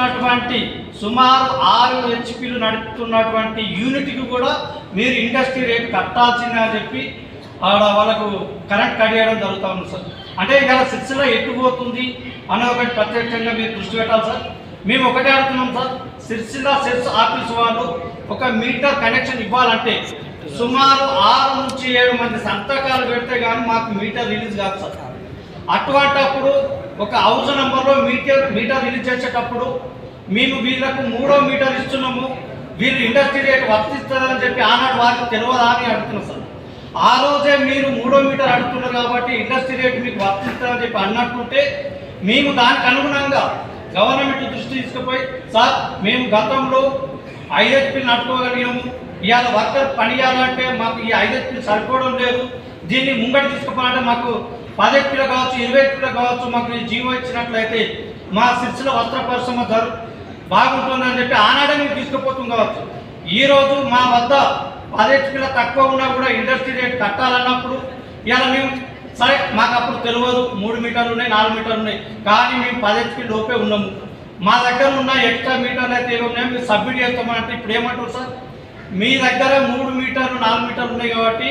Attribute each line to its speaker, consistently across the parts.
Speaker 1: నడుపుతున్నటువంటి సుమారు ఆరు హెచ్పీలు నడుపుతున్నటువంటి యూనిట్కి కూడా మీరు ఇండస్ట్రీ రేటు కట్టాల్సిందే అని చెప్పి ఆడ వాళ్ళకు కరెంట్ కట్ చేయడం జరుగుతూ ఉంది సార్. అంటే ఇలా సిక్స్లో ఎట్టుపోతుంది అనే ఒకటి ప్రత్యక్షంగా మీరు దృష్టి పెట్టాలి సార్. మేము ఒకటే అడుగుతున్నాం సార్. సిరిసిల్ల సెస్ ఆఫీస్ వాళ్ళు ఒక మీటర్ కనెక్షన్ ఇవ్వాలంటే సుమారు ఆరు నుంచి ఏడు మంది సంతకాలు పెడితే కానీ మాకు మీటర్ రిలీజ్ కాదు సార్. అటువంటప్పుడు ఒక హౌస్ నెంబర్లో మీటర్ మీటర్ రిలీజ్ చేసేటప్పుడు మేము వీళ్ళకు మూడో మీటర్ ఇస్తున్నాము వీళ్ళు ఇండస్ట్రీ రేట్ వర్తిస్తారని చెప్పి ఆనాడు వారికి తెలియదా అని అడుగుతున్నాం సార్. ఆ రోజే మీరు మూడో మీటర్ అడుగుతున్నారు కాబట్టి ఇండస్ట్రీ రేట్ మీకు వర్తిస్తారని చెప్పి అన్నట్టుంటే మేము దానికి అనుగుణంగా గవర్నమెంట్ దృష్టి తీసుకుపోయి సార్ మేము గతంలో ఐఎస్పీ నడుపుకోగలిగాము ఇవాళ వర్కర్ పని చేయాలంటే మాకు ఈ ఐఎస్పీ సరిపోవడం లేదు దీన్ని ముంగడి తీసుకుపోవాలంటే మాకు పదెట్టులో కావచ్చు ఇరవై ఎట్టులో కావచ్చు మాకు జీవో ఇచ్చినట్లయితే మా శిక్షల వస్త్ర పరిశ్రమ ధర బాగుంటుందని చెప్పి ఆనాడే మేము తీసుకుపోతుంది కావచ్చు. ఈరోజు మా వద్ద పదెట్టుల తక్కువ ఉన్నా కూడా ఇండస్ట్రీ రేట్ కట్టాలన్నప్పుడు ఇలా మేము సరే మాకు అప్పుడు తెలియదు మూడు మీటర్లు ఉన్నాయి నాలుగు మీటర్లు ఉన్నాయి కానీ మేము పది లోపే ఉన్నాము. మా దగ్గర ఉన్న ఎక్స్ట్రా మీటర్లు అయితే ఏమి మీరు సబ్మిట్ చేస్తామంటే ఇప్పుడు ఏమంటారు సార్? మీ దగ్గర మూడు మీటర్లు నాలుగు మీటర్లు ఉన్నాయి కాబట్టి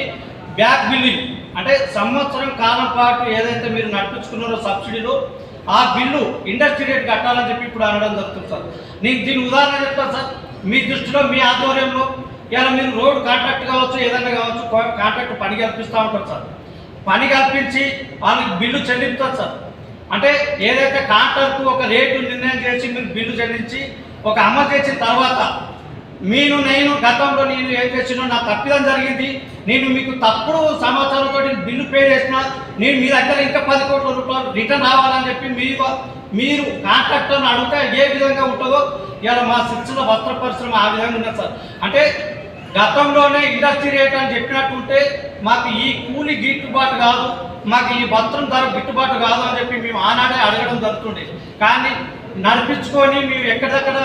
Speaker 1: బ్యాక్ బిల్లింగ్. అంటే సంవత్సరం కాలం పాటు ఏదైతే మీరు నడిపించుకున్నారో సబ్సిడీలో ఆ బిల్లు ఇండస్ట్రీ రేట్ కట్టాలని చెప్పి ఇప్పుడు అనడం జరుగుతుంది సార్. నేను దీని ఉదాహరణ చెప్తాను సార్. మీ దృష్టిలో మీ ఆధ్వర్యంలో ఇలా మీరు రోడ్ కాంట్రాక్ట్ కావచ్చు ఏదైనా కావచ్చు కాంట్రాక్ట్ పని కల్పిస్తూ ఉంటారు సార్. పని కల్పించి వాళ్ళకి బిల్లు చెల్లిస్తారు సార్. అంటే ఏదైతే కాంట్రాక్ట్ ఒక రేటు నిర్ణయం చేసి మీరు బిల్లు చెల్లించి ఒక అమలు చేసిన తర్వాత నేను నేను గతంలో నేను ఏం చేసినా నా తప్పిదం జరిగింది. నేను మీకు తప్పుడు సమాచారంతో బిల్లు పే చేసిన నేను మీ దగ్గర ఇంకా పది కోట్ల రూపాయలు రిటర్న్ రావాలని చెప్పి మీరు మీరు కాంట్రాక్టర్ని అడిగితే ఏ విధంగా ఉంటుందో ఇవాళ మా శిక్షణ వస్త్ర పరిశ్రమ ఆ విధంగా ఉన్నది సార్. అంటే గతంలోనే ఇండస్ట్రీ రేట్ అని చెప్పినట్టుంటే మాకు ఈ కూలి గిట్టుబాటు కాదు మాకు ఈ వస్త్రం ధర గిట్టుబాటు కాదు అని చెప్పి మేము ఆనాడే అడగడం జరుగుతుండే. కానీ నడిపించుకొని మేము ఎక్కడెక్కడ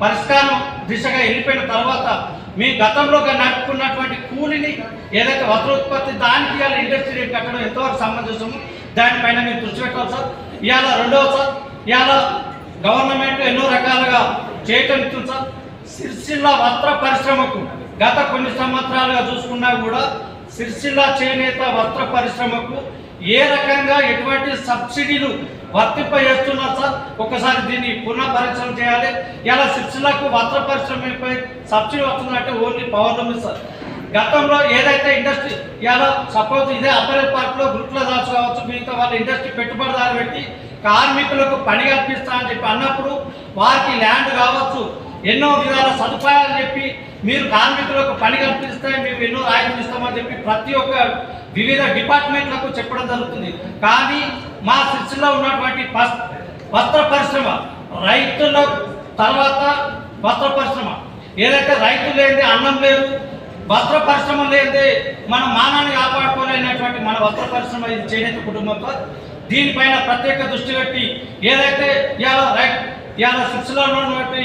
Speaker 1: పరిష్కారం దిశగా వెళ్ళిపోయిన తర్వాత మీ గతంలో నడుపుకున్నటువంటి కూలిని ఏదైతే వస్త్రోత్పత్తి దానికి ఇవాళ ఇండస్ట్రీ రేట్ కట్టడం ఎంతవరకు సమంజసము దానిపైన మీరు దృష్టి పెట్టాలి సార్. ఇవాళ రెండవ సార్ ఇవాళ గవర్నమెంట్ ఎన్నో రకాలుగా చేయటం ఇస్తుంది సార్. సిరిసిల్ల వస్త్ర పరిశ్రమకు గత కొన్ని సంవత్సరాలుగా చూసుకున్నా కూడా సిరిసిల్ల చేనేత వస్త్ర పరిశ్రమకు ఏ రకంగా ఎటువంటి సబ్సిడీలు వర్తింప చేస్తున్నారు సార్. ఒకసారి దీన్ని పునః పరిశ్రమ చేయాలి. ఇలా శిక్షణకు వస్త్ర పరిశ్రమపై సబ్సిడీ వస్తుందంటే ఓన్లీ పవర్ లూమ్ సార్. గతంలో ఏదైతే ఇండస్ట్రీ ఇలా సపోజ్ ఇదే అప్పరెల్ పార్క్లో గ్రూప్లో దాచుకోవచ్చు మిగతా వాళ్ళ ఇండస్ట్రీ పెట్టుబడిదారు పెట్టి కార్మికులకు పని కల్పిస్తా అని చెప్పి అన్నప్పుడు వారికి ల్యాండ్ కావచ్చు ఎన్నో విధాల సదుపాయాలు చెప్పి మీరు కార్మికులకు పని కల్పిస్తే మేము ఎన్నో రాయితీలు ఇస్తామని చెప్పి ప్రతి ఒక్క వివిధ డిపార్ట్మెంట్లకు చెప్పడం జరుగుతుంది. కానీ మా శిక్షలో ఉన్నటువంటి వస్త్ర పరిశ్రమ రైతుల తర్వాత వస్త్ర పరిశ్రమ ఏదైతే రైతు లేనిదే అన్నం లేదు వస్త్ర పరిశ్రమ లేనిదే మన మానాన్ని కాపాడుకోలేనటువంటి మన వస్త్ర పరిశ్రమ ఇది చేనేత కుటుంబంతో దీనిపైన ప్రత్యేక దృష్టి పెట్టి ఏదైతే ఇవాళ రైట్ ఇవాళ శిక్షలో ఉన్నటువంటి